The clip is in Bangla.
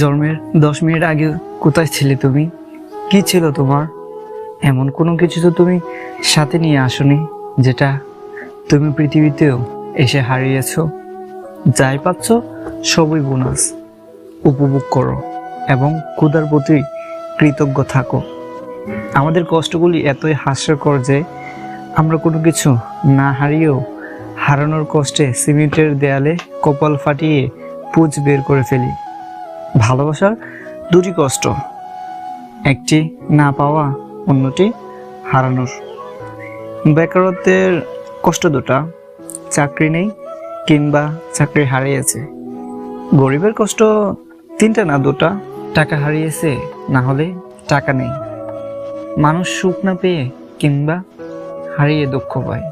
জন্মের দশ মিনিট আগে কোথায় ছিলে তুমি? কি ছিল তোমার? এমন কোনো কিছু তো তুমি সাথে নিয়ে আসনি, যেটা তুমি পৃথিবীতেও এসে হারিয়েছো। যাই পাচ্ছ, সবই বোনাস। উপভোগ করো এবং ক্ষুধার প্রতি কৃতজ্ঞ থাকো। আমাদের কষ্টগুলি এতই হাস্যকর যে আমরা কোনো কিছু না হারিয়েও হারানোর কষ্টে সিমেন্টের দেয়ালে কপাল ফাটিয়ে পুঁজ বের করে ফেলি। ভালোবাসার দুটি কষ্ট, একটি না পাওয়া, অন্যটি হারানোর। বেকারত্বের কষ্ট দুটা, চাকরি নেই কিংবা চাকরি হারিয়েছে। গরিবের কষ্ট তিনটা না দুটা, টাকা হারিয়েছে, না হলে টাকা নেই। মানুষ সুখ না পেয়ে কিংবা হারিয়ে দুঃখ পায়।